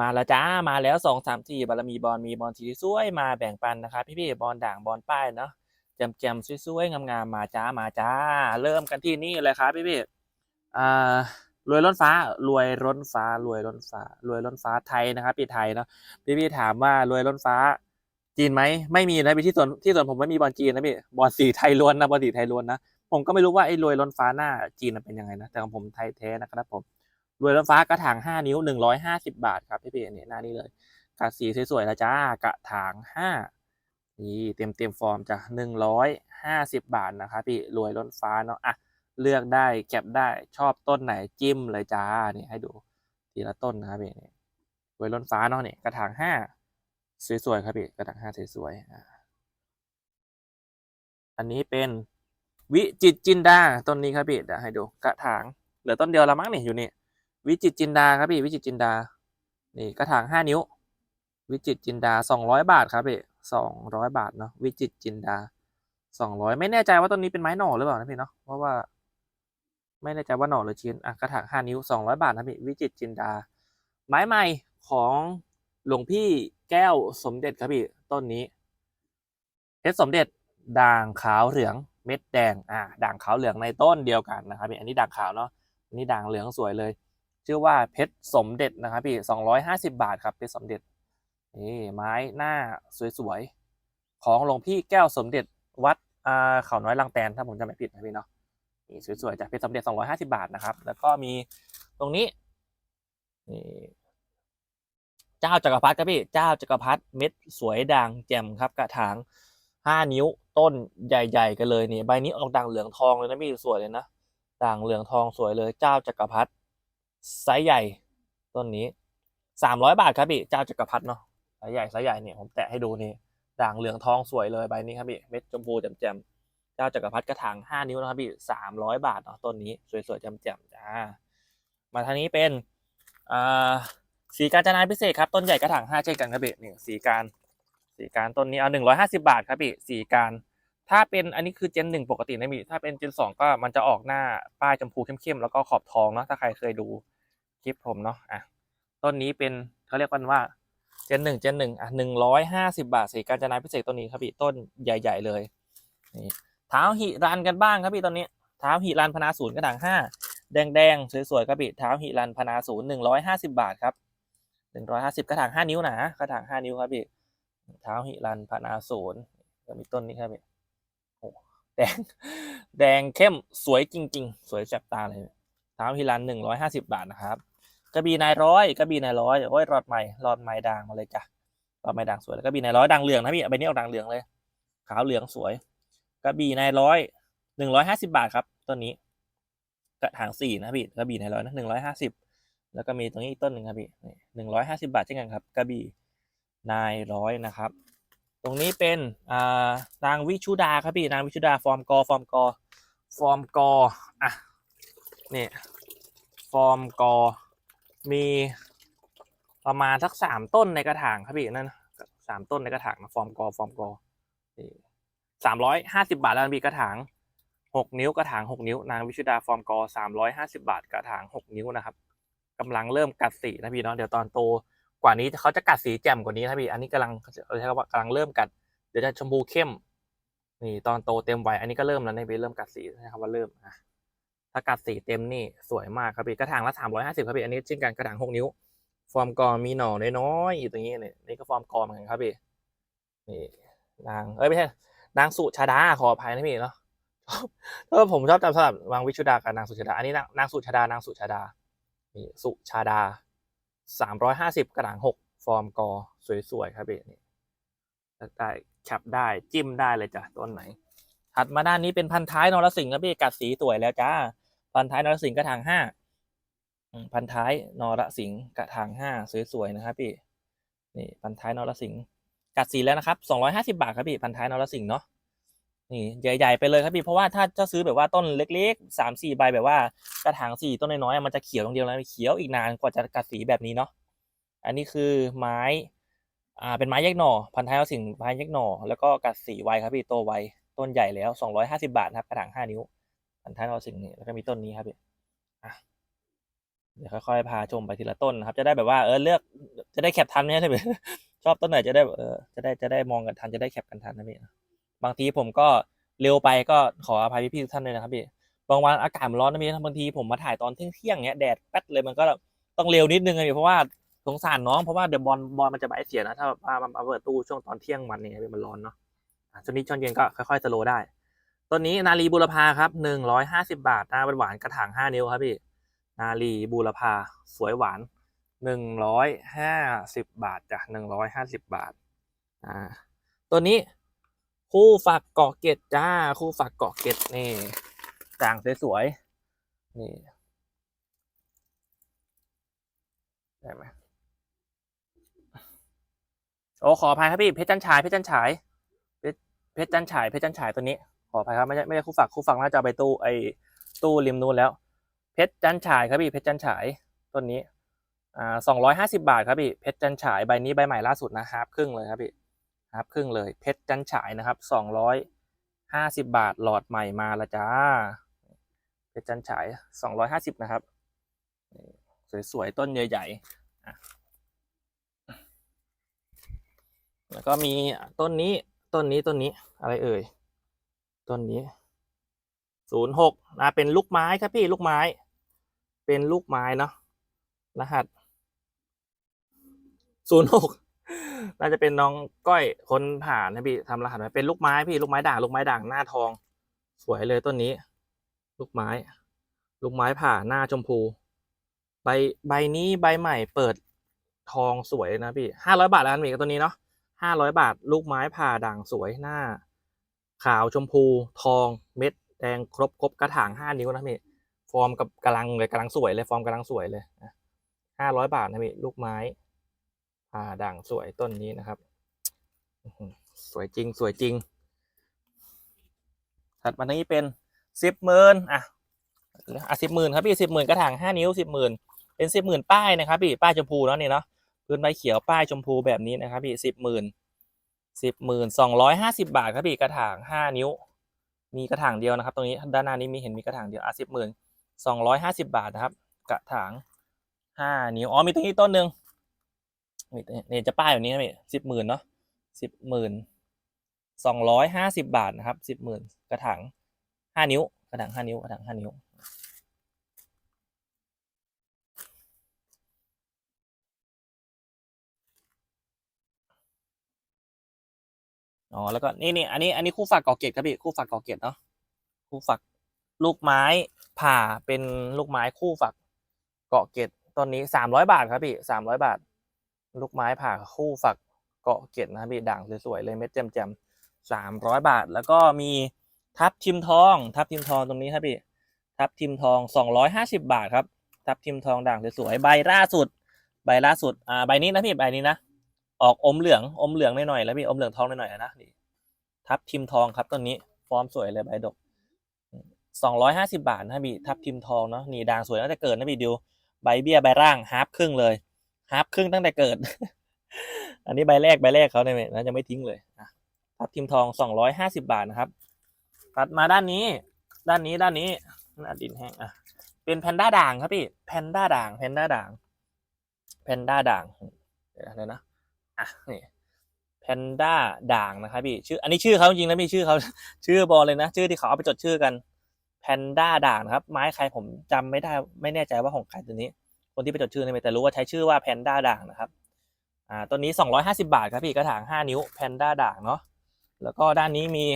มาแล้วจ้ามาแล้วสองสามสี่บารมีบอลมีบอลสีสวยมาแบ่งปันนะครับพี่พี่ๆบอลด่างบอลป้ายเนาะแจมแจมๆสวยๆงามๆมาจ้ามาจ้า เริ่มกันที่นี่เลยครับพี่พี่ๆอ่ารวยล้นฟ้ารวยล้นฟ้ารวยล้นฟ้ารวยล้นฟ้าไทยนะครับปีไทยเนาะพี่พี่ๆถามว่ารวยล้นฟ้า จีนไหมไม่มีนะพี่ที่ส่วนที่ส่วนผมไม่มีบอลจีนนะพี่บอลสีไทยล้วนนะบอลสีไทยล้วนนะผมก็ไม่รู้ว่าไอ้รวยล้นฟ้าหน้าจีนเป็นยังไงนะแต่ของผมไทยแท้นะครับผม รวยล้นฟ้ากระถางห้านิ้วหนึ่งร้อยห้าสิบาทครับพี่พี่เนี่ยหน้านี้เลยกระสีสวยๆนะจ้ากระถางห้านี่เต็มเต็มฟอร์มจ้ะหนึ่งร้อยห้าสิบบาทนะครับพี่รวยล้นฟ้าเนาะอะเลือกได้เก็บได้ชอบต้นไหนจิ้มเลยจ้านี่ให้ดูทีละต้นนะครับพี่เนี่ยรวยล้นฟ้าเนาะเนี่ยกระถางห้าสวยๆครับพี่กระถางห้าสวยๆอะอันนี้เป็นวิจิตจินดาต้นนี้ครับพี่เดี๋ยวให้ดูกระถางเหลือต้นเดียวละมั้งเนี่ยอยู่นี่ วิจิตจินดาครับพี่วิจิตจินดา นี่กระถางห้านิ้ว วิจิตจินดาสองร้อยบาทครับพี่สองร้อยบาทเนาะวิจิตจินดาสองร้อยไม่แน่ใจว่าต้นนี้เป็นไม้หน่อหรือเปล่านะพี่เนาะเพราะว่า ไม่แน่ใจว่าหน่อหรือชิ้นอะกระถางห้านิ้วสองร้อยบาทนะพี่วิจิตจินดา ไม้ใหม่ของหลวงพี่แก้วสมเด็จครับพี่ต้นนี้เพชรสมเด็จด่างขาวเหลืองเม็ดแดงอ่าด่างขาวเหลืองในต้นเดียวกันนะครับพี่อันนี้ด่างขาวเนาะอันนี้ด่างเหลืองสวยเลย ชื่อว่าเพชรสมเด็จนะครับพี่สองร้อยห้าสิบาทครับเพชรสมเด็จนี่ไม้หน้าสวยๆของหลวงพี่แก้วสมเด็จวัดอ่าเขาน้อยลังแตนถ้าผมจำไม่ผิดนะพี่เนาะนี่สวยๆจากเพชรสมเด็จสองร้อยห้าสิบาทนะครับ แล้วก็มีตรงนี้นี่เจ้าจักรพรรดิครับพี่เจ้าจักรพรรดิเม็ดสวยด่างแจ่มครับกระถางห้านิ้วต้นใหญ่ๆกันเลยนี่ใบนี้ออกด่างเหลืองทองเลยนะพี่สวยเลยนะด่างเหลืองทองสวยเลยเจ้าจักรพรรดิ ไซส์ใหญ่ต้นนี้สามร้อยบาทครับพี่เจ้าจักรพรรดิเนาะไซส์ใหญ่ไซส์ใหญ่เนี่ยผมแตะให้ดูนี่ด่างเหลืองทองสวยเลยใบนี้ครับพี่เม็ดชมพูแจ่มๆเจ้าจักรพรรดิกระถางห้านิ้วนะครับพี่สามร้อยบาทเนาะต้นนี้สวยๆแจ่มๆจ้ามาทางนี้เป็นอ่าสีการจนาพิเศษครับต้นใหญ่กระถางห้าเช่นกันครับพี่นี่สีการสีการต้นนี้เอาหนึ่งร้อยห้าสิบาทครับพี่สีการถ้าเป็นอันนี้คือเจนหนึ่งปกตินะมีถ้าเป็นเจนสองก็มันจะออกหน้าป้ายชมพูเข้มๆแล้วก็ขอบทองเนาะถ้าใครเคยดู ลิปผมเนาะอะต้นนี้เป็นเขาเรียกกันว่าเจนหนึ่งเจนหนึ่งอะหนึ่งร้อยห้าสิบาทสีการจนาพิเศษต้นนี้ครับพี่ต้นใหญ่ ๆ เลยนี่เท้าหิรันกันบ้างครับพี่ต้นนี้เท้าหิรันพนาศูนย์กระถางห้าแดงๆสวยๆครับพี่เท้าหิรันพนาศูนย์หนึ่งร้อยห้าสิบาทครับหนึ่งร้อยห้าสิบกระถางห้านิ้วนะกระถางห้านิ้วครับพี่เท้าหิรันพนาศูนย์ก็มีต้นนี้ครับพี่แดงแดงเข้มสวยจริง ๆ สวยแสบตาเลยเท้าฮิรันหนึ่งร้อยห้าสิบาทนะครับ กระบี่นายร้อยกระบี่นายร้อยโอ้ยรอดใหม่รอดใหม่ด่างมาเลยจ้ะรอดใหม่ด่างสวยแล้วกระบี่นายร้อยด่างเหลืองนะพี่ใบนี้ออกด่างเหลืองเลย ขาวเหลืองสวยกระบี่นายร้อยหนึ่งร้อยห้าสิบาทครับต้นนี้ กระถางสี่นะพี่กระบี่นายร้อยนะหนึ่งร้อยห้าสิบแล้วก็มีตรงนี้อีกต้นหนึ่งครับพี่หนึ่งร้อยห้าสิบาทเช่นกันครับกระบี่นายร้อยนะครับ ตรงนี้เป็นอ่านางวิชุดาครับพี่นางวิชุดาฟอร์มกอฟอร์มกอฟอร์มกออะนี่ฟอร์มกอ มีประมาณสักสามต้นในกระถางครับพี่นั่นสามต้นในกระถางนะฟอร์มกอฟอร์มกอสามร้อยห้าสิบาทแล้วมีกระถางหกนิ้วกระถางหกนิ้ว นางวิชุดาฟอร์มกอสามร้อยห้าสิบาทกระถางหกนิ้วนะครับกำลังเริ่มกัดสีนะพี่เนาะเดี๋ยวตอนโตกว่านี้เขาจะกัดสีแจ่มกว่านี้นะพี่อันนี้กำลังเราใช้คำว่ากำลังเริ่มกัดเดี๋ยวจะชมพูเข้มนี่ตอนโตเต็มวัยอันนี้ก็เริ่มแล้วในพี่เริ่มกัดสีนะครับว่าเริ่มอะ ถ้ากัดสีเต็มนี่สวยมากครับพี่กระถางละสามร้อยห้าสิบครับพี่อันนี้เช่นกันกระถางหกนิ้ว ฟอร์มกอมีหน่อน้อยๆอยู่ตรงนี้นี่นี่ก็ฟอร์มกอเหมือนกันครับพี่นี่นางเอ้ยไม่ใช่นางสุชาดาขออภัยนะพี่เนาะเออผมชอบจำสลับวางวิชุดากับนางสุชาดาอันนี้นางนางสุชาดานางสุชาดานี่สุชาดาสามร้อยห้าสิบกระถางหกฟอร์มกอสวยๆครับพี่นี่ได้แคปได้จิ้มได้เลยจ้ะต้นไหนถัดมาด้านนี้เป็นพันท้ายนรสิงห์ครับพี่กัดสีสวยแล้วจ้า พันท้ายนรสิงห์กระถางห้าพันท้ายนรสิงห์กระถางห้าสวยๆนะครับพี่นี่พันท้ายนรสิงห์กัดสีแล้วนะครับสองร้อยห้าสิบาทครับพี่พันท้ายนรสิงห์เนาะนี่ใหญ่ ๆ ไปเลยครับพี่เพราะว่าถ้าจะซื้อแบบว่าต้นเล็กๆสามสี่ใบแบบว่ากระถางสี่ต้นน้อยๆมันจะเขียวตรงเดียวแล้วเขียวอีกนานกว่าจะกัดสีแบบนี้เนาะอันนี้คือไม้อ่าเป็นไม้แยกหน่อพันท้ายเอาสิ่งไม้แยกหน่อแล้วก็กัดสีไวครับพี่โตไวต้นใหญ่แล้วสองร้อยห้าสิบาทครับกระถางห้านิ้วันท้ายเอาสิ่งนี้แล้วก็มีต้นนี้ครับพี่เดี๋ยวค่อยๆพาชมไปทีละต้นนะครับ จะได้แบบว่าเออเลือกจะได้แคปทันไหมใช่ไหมชอบต้นไหนจะได้เออจะได้จะได้มองกันทันจะได้แคปกันทันนะพี่บางทีผมก็เร็วไปก็ขออภัยพี่ๆทุกท่านเลยนะครับพี่บางวันอากาศมันร้อนนะพี่บางทีผมมาถ่ายตอนเที่ยงเนี้ยแดดแป๊ดเลยมันก็ต้องเร็วนิดนึงเลยเพราะว่าสงสารน้องเพราะว่าเดี๋ยวบอลบอลมันจะใบเสียนะถ้าว่ามันมาเปิดตู้ช่วงตอนเที่ยงวันนี้มันร้อนเนาะอะช่วงนี้ช่วงเย็นก็ค่อยๆสโลว์ได้ ต้นนี้นาลีบูรพาครับหนึ่งร้อยห้าสิบาทหน้าหวานกระถางห้านิ้วครับพี่ นาลีบูรพาสวยหวานหนึ่งร้อยห้าสิบบาทจ้ะหนึ่งร้อยห้าสิบบาทอ่าตัวนี้คู่ฝักเกาะเกตจ้า คู่ฝักเกาะเกตนี่ด่างสวยๆนี่ได้ไหมโอ้ขออภัยครับพี่เพชรจันฉายเพชรจันฉายเพชรจันฉายเพชรจันฉายตัวนี้ ออภัยครับไม่ใช่ไม่ใช่คู่ฝักคู่ฝักน่าจะไปตู้ไอตู้ริมนู้นแล้ว เพชรจันฉายครับพี่เพชรจันฉายต้นนี้อ่าสองร้อยห้าสิบาทครับพี่เพชรจันฉายใบนี้ใบใหม่ล่าสุดนะฮาฟครึ่งเลยครับพี่ฮาฟครึ่งเลยเพชรจันฉายนะครับสองร้อยห้าสิบาทหลอดใหม่มาละจ้าเพชรจันฉายสองร้อยห้าสิบนะครับ สวยๆต้นใหญ่ๆแล้วก็มีต้นนี้ต้นนี้ต้นนี้อะไรเอ่ย ต้นนี้ศูนย์หกนะเป็นลูกไม้ครับพี่ลูกไม้ เป็นลูกไม้เนาะรหัสศูนย์หกน่าจะเป็นน้องก้อยคนผ่านนะพี่ทำรหัสมาเป็นลูกไม้พี่ลูกไม้ด่างลูกไม้ด่างหน้าทอง สวยเลยต้นนี้ ลูกไม้ ลูกไม้ผ่าหน้าชมพู ใบใบนี้ใบใหม่เปิดทองสวยนะพี่ห้าร้อยบาทแล้วกันมีกับตัวนี้เนาะห้าร้อยบาท ลูกไม้ผ่าด่างสวยหน้า ขาวชมพูทองเม็ดแดงครบครบกระถางห้านิ้วนะพี่ฟอร์มกับกำลังเลยกำลังสวยเลยฟอร์มกำลังสวยเลยห้าร้อยบาทนะพี่ลูกไม้อ่าด่างสวยต้นนี้นะครับสวยจริงสวยจริง ถัดมาทางนี้เป็นสิบหมื่นอะอะสิบหมื่นครับพี่สิบหมื่นกระถางห้านิ้วสิบหมื่นเป็นสิบหมื่นป้ายนะครับพี่ป้ายชมพูเนาะนี่เนาะพื้นใบเขียวป้ายชมพูแบบนี้นะครับพี่สิบหมื่น สิบหมื่นสองร้อยห้าสิบาทครับพี่กระถางห้านิ้ว มีกระถางเดียวนะครับ ตรงนี้ด้านหน้านี้มีเห็นมีกระถางเดียวอะสิบหมื่นสองร้อยห้าสิบาทนะครับ กระถางห้านิ้วอ๋อมีตรงนี้ต้นหนึ่งนี่นี่จะป้ายแบบนี้นะพี่สิบหมื่นเนาะสิบหมื่นสองร้อยห้าสิบาทนะครับสิบหมื่นกระถางห้านิ้ว กระถางห้านิ้วกระถางห้านิ้ว อ๋อแล้วก็นี่นี่อันนี้อันนี้คู่ฝักกอเกตครับพี่คู่ฝักกอเกตเนาะคู่ฝักลูกไม้ผ่าเป็นลูกไม้คู่ฝักเกาะเกตตอนนี้สามร้อยบาทครับพี่สามร้อยบาท ลูกไม้ผ่าคู่ฝักเกาะเกตนะครับพี่ด่างสวยๆเลยเม็ดแจ่มๆสามร้อยบาท แล้วก็มีทับทิมทอง ทับทิมทองตรงนี้ครับพี่ทับทิมทองสองร้อยห้าสิบาทครับทับทิมทองด่างสวยๆใบล่าสุด ใบล่าสุดอ่าใบนี้นะพี่ใบนี้นะ ออกอมเหลืองอมเหลืองหน่อยๆแล้วพี่อมเหลืองทองหน่อยๆนะนี่ทับทิมทองครับต้นนี้ฟอร์มสวยเลยใบดกสองร้อยห้าสิบาทนะพี่ทับทิมทองเนาะนี่ด่างสวยตั้งแต่เกิดนะพี่ดิวใบเบี้ยใบร่างฮาร์ปครึ่งเลยฮาร์ปครึ่งตั้งแต่เกิด อันนี้ใบแรกใบแรกเขาเนี่ยนะจะไม่ทิ้งเลยนะทับทิมทองสองร้อยห้าสิบาทนะครับ ตัดมาด้านนี้ ด้านนี้ด้านนี้หน้าดินแห้งอะเป็นแพนด้าด่างครับพี่แพนด้าด่างแพนด้าด่างแพนด้าด่างเดี๋ยวนะ อะนี่แพนด้าด่างนะครับพี่ชื่ออันนี้ชื่อเขาจริงๆนะพี่ชื่อเขาชื่อบอลเลยนะ ชื่อที่เขาเอาไปจดชื่อกันแพนด้าด่างนะครับ ไม้ใครผมจำไม่ได้ไม่แน่ใจว่าของใครตัวนี้ คนที่ไปจดชื่อในแต่รู้ว่าใช้ชื่อว่าแพนด้าด่างนะครับอ่าตัวนี้สองร้อยห้าสิบาทครับพี่กระถางห้านิ้วแพนด้าด่างเนาะแล้วก็ด้านนี้มี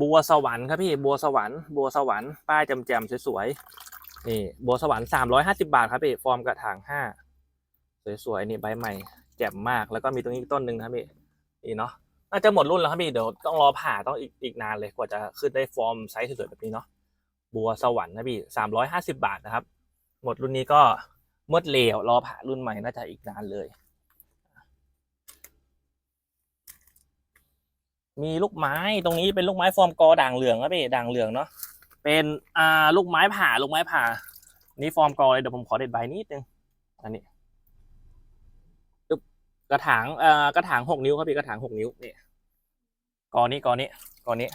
บัวสวรรค์ครับพี่บัวสวรรค์บัวสวรรค์ป้ายแจมๆสวยๆนี่บัวสวรรค์สามร้อยห้าสิบาทครับพี่ฟอร์มกระถางห้าสวยๆนี่ใบใหม่ แจ่มมากแล้วก็มีตรงนี้อีกต้นหนึ่งนะครับพี่นี่เนาะน่าจะหมดรุ่นแล้วครับพี่เดี๋ยวต้องรอผ่าต้องอีกอีกนานเลยกว่าจะขึ้นได้ฟอร์มไซส์สวยๆแบบนี้เนาะบัวสวรรค์นะพี่สามร้อยห้าสิบาทนะครับ หมดรุ่นนี้ก็มดเลวรอผ่ารุ่นใหม่น่าจะอีกนานเลย มีลูกไม้ตรงนี้เป็นลูกไม้ฟอร์มกอด่างเหลืองครับพี่ด่างเหลืองเนาะเป็นอ่าลูกไม้ผ่าลูกไม้ผ่า นี่ฟอร์มกอเลยเดี๋ยวผมขอเด็ดใบนิดนึงอันนี้ กระถางเอ่อกระถางหกนิ้วครับพี่กระถางหกนิ้วนี่กอนี้กอนี้กอนี้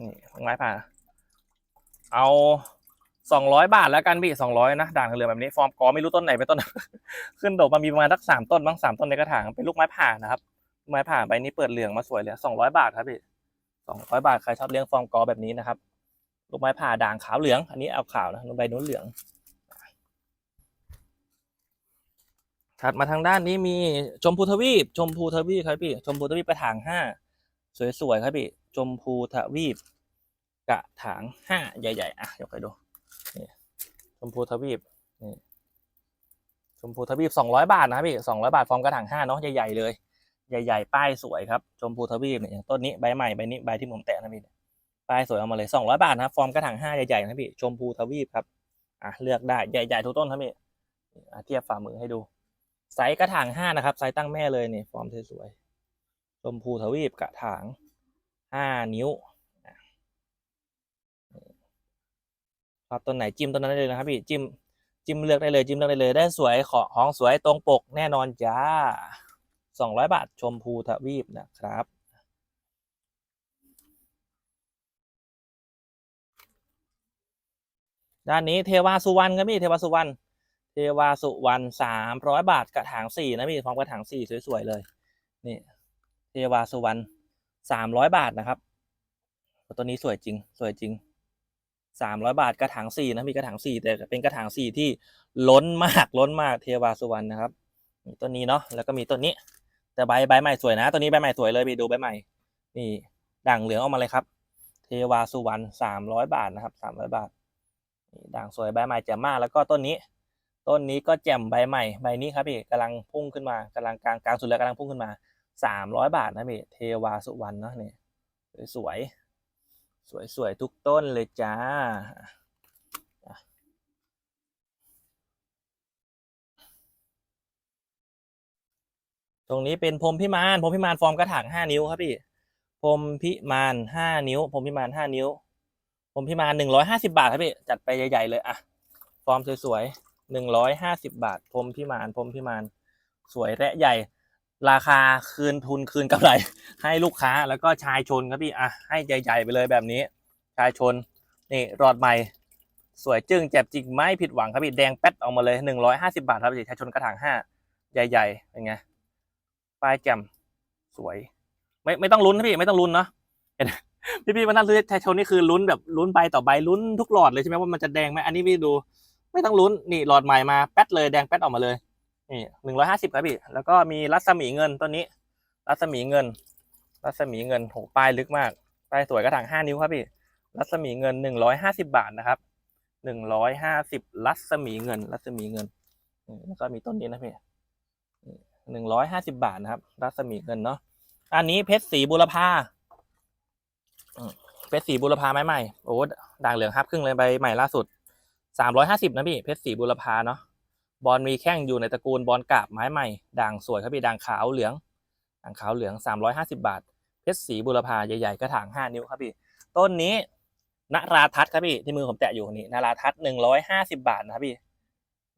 นี่ไม้ผ่าเอาสองร้อยบาทแล้วกันพี่สองร้อยนะด่างเหลืองแบบนี้ฟอร์มกอไม่รู้ต้นไหนเป็นต้น ขึ้นดกมามีประมาณสักสามต้นบ้างสามต้นในกระถางเป็นลูกไม้ผ่านะครับลูกไม้ผ่าใบนี้เปิดเหลืองมาสวยเลยสองร้อยบาทครับพี่สองร้อยบาทใครชอบเลี้ยงฟอร์มกอแบบนี้นะครับลูกไม้ผ่าด่างขาวเหลือง อันนี้เอาขาวนะใบนู้นเหลือง ถัดมาทางด้านนี้มีชมพูทวีป ชมพูทวีปครับพี่ ชมพูทวีปกระถางห้าสวยๆครับพี่ ชมพูทวีปกระถางห้าใหญ่ๆอะยกให้ดูนี่ชมพูทวีปนี่ชมพูทวีปสองร้อยบาทนะครับพี่สองร้อยบาทฟอร์มกระถางห้าเนาะใหญ่ๆเลย ใหญ่ๆ ป้ายสวยครับ ชมพูทวีปเนี่ยต้นนี้ใบใหม่ใบนี้ใบที่ผมแตะนะพี่ป้ายสวยเอามาเลยสองร้อยบาทนะฟอร์มกระถางห้าใหญ่ๆนะพี่ชมพูทวีปครับอะเลือกได้ใหญ่ๆทุกต้นครับพี่เทียบฝ่ามือให้ดู ไซส์กระถางห้านะครับ ไซส์ตั้งแม่เลยนี่ฟอร์มสวยๆชมพูทวีปกระถางห้านิ้วอะชอบต้นไหนจิ้มต้นนั้นได้เลยนะครับพี่จิ้มจิ้มเลือกได้เลยจิ้มเลือกได้เลยได้สวยขอของสวยตรงปกแน่นอนจ้าสองร้อยบาทชมพูทวีปนะครับด้านนี้เทวาสุวรรณครับพี่เทวาสุวรรณ เทวาสุวรรณสามร้อยบาทกระถางสี่นะพี่พร้อมกระถางสี่สวยๆเลยนี่เทวาสุวรรณสามร้อยบาทนะครับตัวนี้สวยจริง สวยจริงสามร้อยบาทกระถางสี่นะมีกระถางสี่แต่เป็นกระถางสี่ที่ล้นมากล้นมากเทวาสุวรรณนะครับมีต้นนี้เนาะแล้วก็มีต้นนี้ แต่ใบใบใหม่สวยนะตัวนี้ใบใหม่สวยเลยไปดูใบใหม่ นี่ด่างเหลืองออกมาเลยครับ เทวาสุวรรณสามร้อยบาทนะครับสามร้อยบาทด่างสวยใบใหม่แจ่มมากแล้วก็ต้นนี้ ต้นนี้ก็แจ่มใบใหม่ใบนี้ครับพี่กำลังพุ่งขึ้นมากำลังกลางกลางสุดแล้วกำลังพุ่งขึ้นมาสามร้อยบาทนะพี่เทวาสุวรรณเนาะนี่สวยสวยสวยทุกต้นเลยจ้าตรงนี้เป็นพรมพิมานพรมพิมานฟอร์มกระถางห้านิ้วครับพี่พรมพิมานห้านิ้วพรมพิมานห้านิ้วพรมพิมานหนึ่งร้อยห้าสิบาทครับพี่จัดไปใหญ่ๆเลยอะฟอร์มสวยๆ หนึ่งร้อยห้าสิบาทพรมพิมานพรมพิมานสวยและใหญ่ ราคาคืนทุนคืนกำไร ให้ลูกค้าแล้วก็ชายชนครับพี่อะให้ใหญ่ ๆ ไปเลยแบบนี้ ชายชนนี่รอดใหม่ สวยจึ้งแจ็บจริงไม่ผิดหวังครับพี่แดงแป๊ดออกมาเลยหนึ่งร้อยห้าสิบาทครับพี่ชายชนกระถางห้าใหญ่ๆเป็นไงป้ายแจ่มสวย ไม่ไม่ต้องลุ้นนะพี่ไม่ต้องลุ้นเนาะเห็นพี่พี่ๆมานั่งซื้อชายชนนี่คือลุ้นแบบลุ้นใบต่อใบลุ้นทุกหลอดเลยใช่ไหมว่ามันจะแดงไหมอันนี้พี่ดู ไม่ต้องลุ้นนี่หลอดใหม่มาแป๊ดเลยแดงแป๊ดออกมาเลยนี่หนึ่งร้อยห้าสิบครับพี่แล้วก็มีรัศมีเงินต้นนี้ รัศมีเงิน รัศมีเงินโหป้ายลึกมากป้ายสวยกระถางห้านิ้วครับพี่รัศมีเงินหนึ่งร้อยห้าสิบาทนะครับหนึ่งร้อยห้าสิบรัศมีเงิน รัศมีเงินแล้วก็มีต้นนี้นะพี่หนึ่งร้อยห้าสิบาทนะครับ รัศมีเงินเนาะอันนี้เพชรสีบุรพาเพชรสีบุรพาไม้ใหม่โอ้ด่างเหลืองฮับครึ่งเลยใบใหม่ล่าสุด สามร้อยห้าสิบนะพี่เพชรสีบุรพาเนาะบอลมีแข้งอยู่ในตระกูลบอลกาบไม้ใหม่ด่างสวยครับพี่ด่างขาวเหลืองด่างขาวเหลืองสามร้อยห้าสิบาท เพชรสีบุรพาใหญ่ๆกระถางห้านิ้วครับพี่ ต้นนี้นราทัศน์ครับพี่ที่มือผมแตะอยู่นี่นราทัศน์หนึ่งร้อยห้าสิบาทนะครับพี่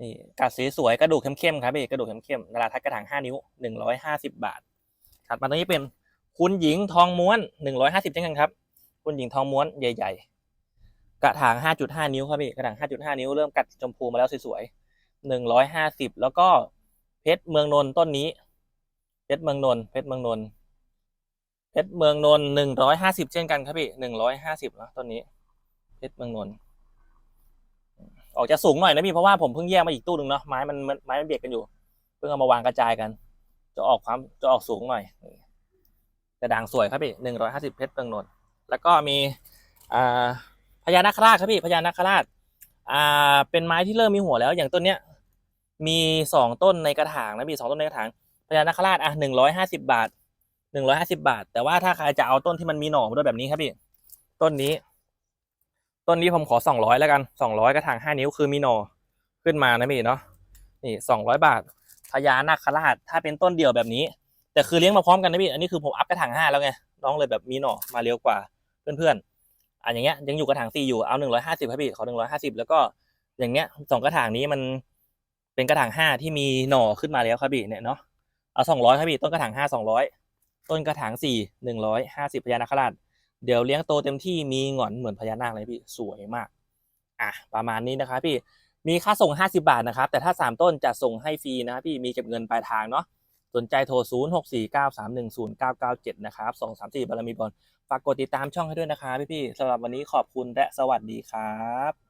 นี่กัดสีสวยกระดูกเข้มๆครับพี่กระดูกเข้มๆนราทัศน์กระถางห้านิ้วหนึ่งร้อยห้าสิบาทถัดมาตรงนี้เป็นคุณหญิงทองม้วนหนึ่งร้อยห้าสิบเช่นกันครับ คุณหญิงทองม้วนใหญ่ๆ กระถาง 5.5 นิ้วครับพี่กระถาง 5.5 นิ้วเริ่มกัดชมพูมาแล้วสวยๆ150 แล้วก็เพชรเมืองนนท์ต้นนี้ เพชรเมืองนนท์เพชรเมืองนนท์เพชรเมืองนนท์150เช่นกันครับพี่150นะต้นนี้ เพชรเมืองนนท์ออกจะสูงหน่อยนะพี่เพราะว่าผมเพิ่งแยกมาอีกตู้หนึ่งเนาะไม้มันไม้มันเบียดกันอยู่ เพิ่งเอามาวางกระจายกัน จะออกความจะออกสูงหน่อยแต่ด่างสวยครับพี่150เพชรเมืองนนท์แล้วก็มีอ่า ญานาคราชครับพี่พญานาคราช อ่า เป็นไม้ที่เริ่มมีหัวแล้ว อย่างต้นเนี้ย มีสองต้นในกระถางนะพี่สองต้นในกระถางพญานาคราชอะหนึ่งร้อยห้าสิบาทหนึ่งร้อยห้าสิบาท แต่ว่าถ้าใครจะเอาต้นที่มันมีหน่อมาด้วยแบบนี้ครับพี่ ต้นนี้ ต้นนี้ผมขอสองร้อยแล้วกันสองร้อยกระถางห้านิ้วคือมีหน่อขึ้นมานะพี่เนาะนี่สองร้อยบาทพญานาคราช ถ้าเป็นต้นเดียวแบบนี้ แต่คือเลี้ยงมาพร้อมกันนะพี่ อันนี้คือผมอัพกระถางห้าแล้วไง น้องเลยแบบมีหน่อมาเร็วกว่าเพื่อนๆ อะอย่างเงี้ยยังอยู่กระถางสี่อยู่เอาหนึ่งร้อยห้าสิบครับพี่ขอหนึ่งร้อยห้าสิบแล้วก็อย่างเงี้ยสองกระถางนี้มันเป็นกระถางห้าที่มีหน่อขึ้นมาแล้วครับพี่เนี่ยเนาะเอาสองร้อยครับพี่ต้นกระถางห้าสองร้อยต้นกระถางสี่หนึ่งร้อยห้าสิบพญานาคราชเดี๋ยวเลี้ยงโตเต็มที่มีหงอนเหมือนพญานาคเลยพี่สวยมากอะประมาณนี้นะครับพี่มีค่าส่ง 50 บาทนะครับ แต่ถ้า 3 ต้นจะส่งให้ฟรีนะครับพี่มีเก็บเงินปลายทางเนาะ สนใจโทร 0 6 4 9 3 1 0 9 9 7 นะครับ2 3 4 บารมีบอล ฝากกดติดตามช่องให้ด้วยนะครับพี่ๆสำหรับวันนี้ขอบคุณและสวัสดีครับ